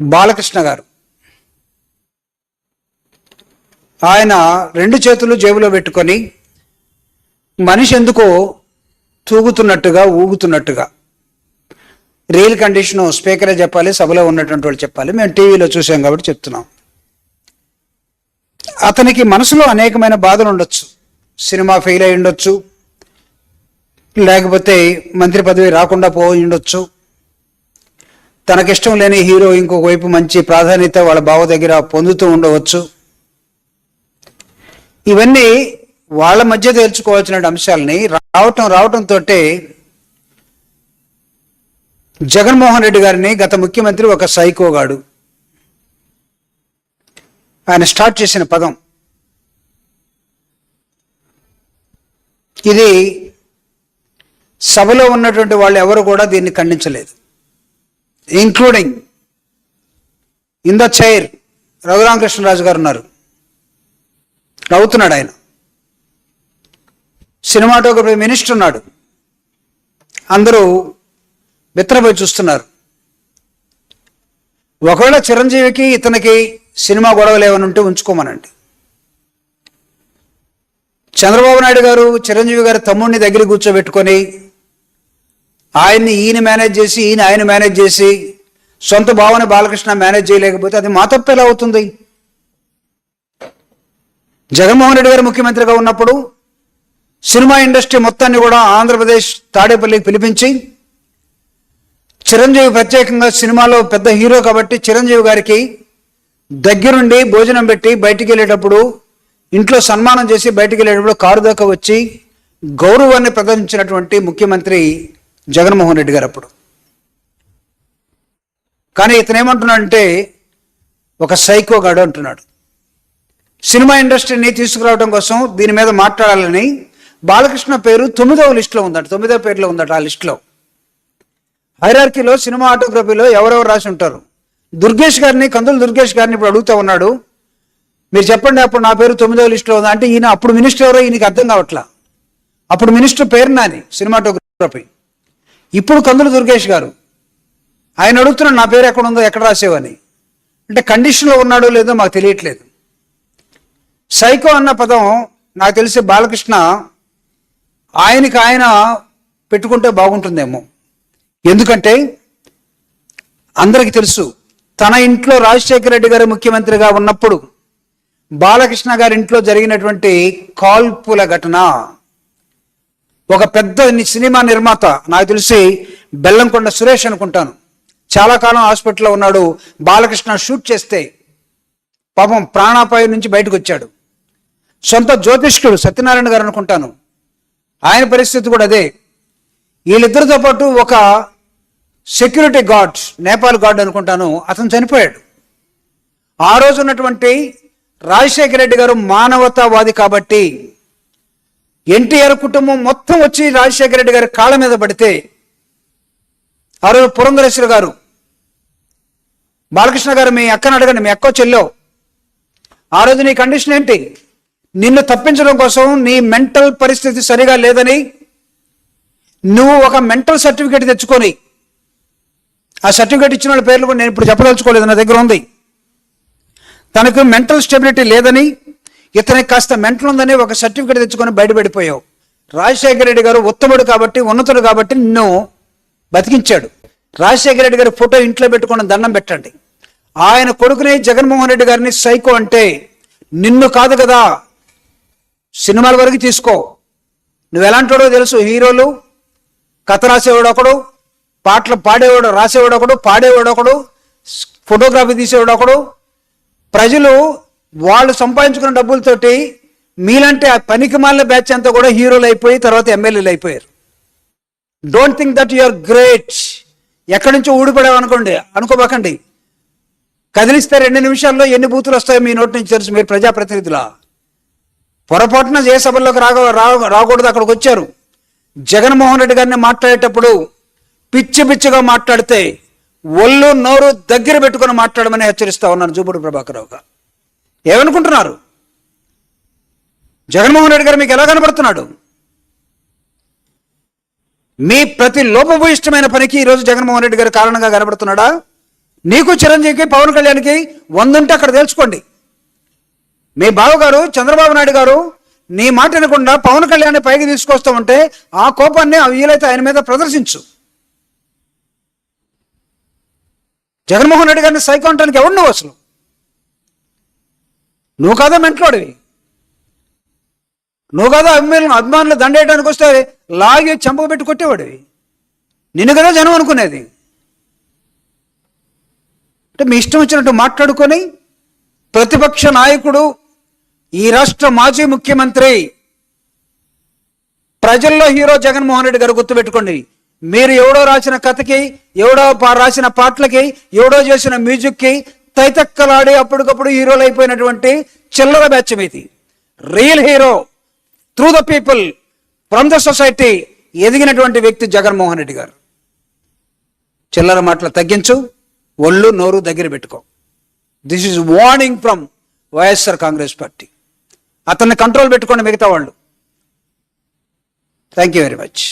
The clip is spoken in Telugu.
బాలకృష్ణ గారు. ఆయన రెండు చేతులు జేబులో పెట్టుకొని మనిషి ఎందుకో తూగుతున్నట్టుగా ఊగుతున్నట్టుగా. రియల్ కండిషన్ స్పీకరే చెప్పాలి సభలో ఉన్నటువంటి వాళ్ళు చెప్పాలి. మేము టీవీలో చూసాం కాబట్టి చెప్తున్నాం. అతనికి మనసులో అనేకమైన బాధలు ఉండొచ్చు. సినిమా ఫెయిల్ అయి ఉండొచ్చు లేకపోతే మంత్రి పదవి రాకుండా పోయి ఉండొచ్చు తనకిష్టం లేని హీరో ఇంకొక వైపు మంచి ప్రాధాన్యత వాళ్ళ బావ దగ్గర పొందుతూ ఉండవచ్చు. ఇవన్నీ వాళ్ళ మధ్య తేల్చుకోవాల్సిన అంశాలని రావటం రావటంతో జగన్మోహన్ రెడ్డి గారిని గత ముఖ్యమంత్రి ఒక సైకోగాడు ఆయన స్టార్ట్ చేసిన పదం. ఇది సభలో ఉన్నటువంటి వాళ్ళు ఎవరు కూడా దీన్ని ఖండించలేదు. Including in the chair Raghuramakrishnaraju garu ఉన్నారు. నవ్వుతున్నాడు ఆయన. సినిమాటోగ్రఫీ మినిస్టర్ ఉన్నాడు. అందరూ బిత్తరపోయి చూస్తున్నారు. ఒకవేళ చిరంజీవికి ఇతనికి సినిమా గొడవలు ఏమైనా ఉంటే ఉంచుకోమనండి. చంద్రబాబు నాయుడు గారు చిరంజీవి గారి తమ్ముడిని దగ్గర కూర్చోబెట్టుకొని ఆయన్ని ఈయన మేనేజ్ చేసి ఈయన ఆయన మేనేజ్ చేసి సొంత భావన బాలకృష్ణ మేనేజ్ చేయలేకపోతే అది మా తప్పు ఎలా అవుతుంది? జగన్మోహన్ రెడ్డి గారు ముఖ్యమంత్రిగా ఉన్నప్పుడు సినిమా ఇండస్ట్రీ మొత్తాన్ని కూడా ఆంధ్రప్రదేశ్ తాడేపల్లికి పిలిపించి చిరంజీవి ప్రత్యేకంగా సినిమాలో పెద్ద హీరో కాబట్టి చిరంజీవి గారికి దగ్గరుండి భోజనం పెట్టి బయటికి వెళ్ళేటప్పుడు ఇంట్లో సన్మానం చేసి బయటికి వెళ్ళేటప్పుడు కారు దాకా వచ్చి గౌరవాన్ని ప్రదర్శించినటువంటి ముఖ్యమంత్రి జగన్మోహన్ రెడ్డి గారు అప్పుడు. కానీ ఇతను ఏమంటున్నాడంటే ఒక సైకోగాడు అంటున్నాడు. సినిమా ఇండస్ట్రీని తీసుకురావడం కోసం దీని మీద మాట్లాడాలని బాలకృష్ణ పేరు తొమ్మిదవ లిస్టులో ఉందట తొమ్మిదవ పేరులో ఉందట ఆ లిస్టులో. హైరార్కీలో సినిమా ఆటోగ్రఫీలో ఎవరెవరు రాసి ఉంటారు? దుర్గేష్ గారిని కందులు దుర్గేష్ గారిని ఇప్పుడు అడుగుతా ఉన్నాడు. మీరు చెప్పండి అప్పుడు నా పేరు తొమ్మిదవ లిస్టులో ఉందా? అంటే ఈయన అప్పుడు మినిస్టర్ ఎవరో ఈయనకి అర్థం కావట్లా. అప్పుడు మినిస్టర్ పేరు నాని సినిమాటోగ్రఫీ. ఇప్పుడు కందులు దుర్గేష్ గారు. ఆయన అడుగుతున్నాడు నా పేరు ఎక్కడ ఉందో ఎక్కడ రాసేవని. అంటే కండిషన్లో ఉన్నాడో లేదో మాకు తెలియట్లేదు. సైకో అన్న పదం నాకు తెలిసి బాలకృష్ణ ఆయనకి ఆయన పెట్టుకుంటే బాగుంటుందేమో. ఎందుకంటే అందరికీ తెలుసు తన ఇంట్లో రాజశేఖర రెడ్డి గారు ముఖ్యమంత్రిగా ఉన్నప్పుడు బాలకృష్ణ గారి ఇంట్లో జరిగినటువంటి కాల్పుల ఘటన. ఒక పెద్ద సినిమా నిర్మాత నాకు తెలిసి బెల్లంకొండ సురేష్ అనుకుంటాను. చాలా కాలం హాస్పిటల్లో ఉన్నాడు బాలకృష్ణ షూట్ చేస్తే పాపం ప్రాణాపాయం నుంచి బయటకు వచ్చాడు సొంత జ్యోతిష్కుడు సత్యనారాయణ గారు అనుకుంటాను. ఆయన పరిస్థితి కూడా అదే. వీళ్ళిద్దరితో పాటు ఒక సెక్యూరిటీ గార్డ్ నేపాల్ గార్డ్ అనుకుంటాను అతను చనిపోయాడు. ఆ రోజు ఉన్నటువంటి రాజశేఖర రెడ్డి గారు మానవతావాది కాబట్టి ఎన్టీఆర్ కుటుంబం మొత్తం వచ్చి రాజశేఖర రెడ్డి గారి కాళ్ళ మీద పడితే ఆ రోజు పురంధరేశ్వర గారు బాలకృష్ణ గారు మీ అక్కను అడగండి మీ అక్క చెల్లో ఆ రోజు నీ కండిషన్ ఏంటి? నిన్ను తప్పించడం కోసం నీ మెంటల్ పరిస్థితి సరిగా లేదని నువ్వు ఒక మెంటల్ సర్టిఫికేట్ తెచ్చుకొని ఆ సర్టిఫికేట్ ఇచ్చిన వాళ్ళ పేర్లు కూడా నేను ఇప్పుడు చెప్పదలుచుకోలేదు నా దగ్గర ఉంది. తనకు మెంటల్ స్టెబిలిటీ లేదని ఇతనికి కాస్త మెంటల్ ఉందని ఒక సర్టిఫికేట్ తెచ్చుకొని బయటపడిపోయావు రాజశేఖర రెడ్డి గారు ఉత్తముడు కాబట్టి ఉన్నతుడు కాబట్టి నిన్ను బతికించాడు. రాజశేఖర రెడ్డి గారి ఫోటో ఇంట్లో పెట్టుకుని దండం పెట్టండి. ఆయన కొడుకుని జగన్మోహన్ రెడ్డి గారిని సైకో అంటే నిన్ను కాదు కదా సినిమాల వరకు తీసుకో. నువ్వు ఎలాంటివాడో తెలుసు హీరోలు కథ రాసేవాడు ఒకడు పాటలు పాడేవాడు రాసేవాడు ఒకడు పాడేవాడు ఒకడు ఫోటోగ్రఫీ తీసేవాడు ఒకడు. ప్రజలు వాళ్ళు సంపాదించుకున్న డబ్బులతోటి మీలాంటి ఆ పనికి మాలిన బ్యాచ్ అంతా కూడా హీరోలు అయిపోయి తర్వాత ఎమ్మెల్యేలు అయిపోయారు. Don't think that are great ఎక్కడి నుంచో ఊడిపడావు అనుకోండి అనుకోబకండి. కదిలిస్తే రెండు నిమిషాల్లో ఎన్ని బూతులు వస్తాయో మీ నోటి నుంచి తెలుసు మీరు ప్రజాప్రతినిధుల. పొరపాటున ఏ సభల్లోకి రాగ రాకూడదు అక్కడికి వచ్చారు. జగన్మోహన్ రెడ్డి గారిని మాట్లాడేటప్పుడు పిచ్చి పిచ్చిగా మాట్లాడితే ఒళ్ళు నోరు దగ్గర పెట్టుకొని మాట్లాడమని హెచ్చరిస్తా ఉన్నాను జూపుడు ప్రభాకర్ గారు. ఏమనుకుంటున్నారు? జగన్మోహన్ రెడ్డి గారు మీకు ఎలా కనబడుతున్నాడు? మీ ప్రతి లోపభూయిష్టమైన పనికి ఈరోజు జగన్మోహన్ రెడ్డి గారు కారణంగా కనబడుతున్నాడా? నీకు చిరంజీవికి పవన్ కళ్యాణ్కి వంద ఉంటే అక్కడ తెలుసుకోండి మీ బావగారు చంద్రబాబు నాయుడు గారు నీ మాట వినకుండా పవన్ కళ్యాణ్ పైకి తీసుకొస్తామంటే ఆ కోపాన్ని అవి వీలైతే ఆయన మీద ప్రదర్శించు. జగన్మోహన్ రెడ్డి గారిని సైకో అంటానికి ఎవడు నువ్వు అసలు? నువ్వు కదా మెంట్లోడివి? నువ్వు కదా అభిమానులు అభిమానులు దండేయడానికి వస్తే లాగి చెంప పెట్టి కొట్టేవాడివి? నిన్ను కదా జనం అనుకునేది. అంటే మీ ఇష్టం వచ్చినట్టు మాట్లాడుకొని ప్రతిపక్ష నాయకుడు ఈ రాష్ట్ర మాజీ ముఖ్యమంత్రి ప్రజల్లో హీరో జగన్మోహన్ రెడ్డి గారు గుర్తుపెట్టుకోండి. మీరు ఎవడో రాసిన కథకి ఎవడో రాసిన పాటలకి ఎవడో చేసిన మ్యూజిక్కి తైతక్కలాడి అప్పటికప్పుడు హీరోలు అయిపోయినటువంటి చిల్లర బ్యాచ్ మీది. Real hero through the people from the society ఎదిగినటువంటి వ్యక్తి జగన్మోహన్ రెడ్డి గారు. చిల్లర మాటలు తగ్గించు ఒళ్ళు నోరు దగ్గర పెట్టుకో. This is warning from YSR Congress party. అతన్ని కంట్రోల్ పెట్టుకోండి మిగతా వాళ్ళు. Thank you very much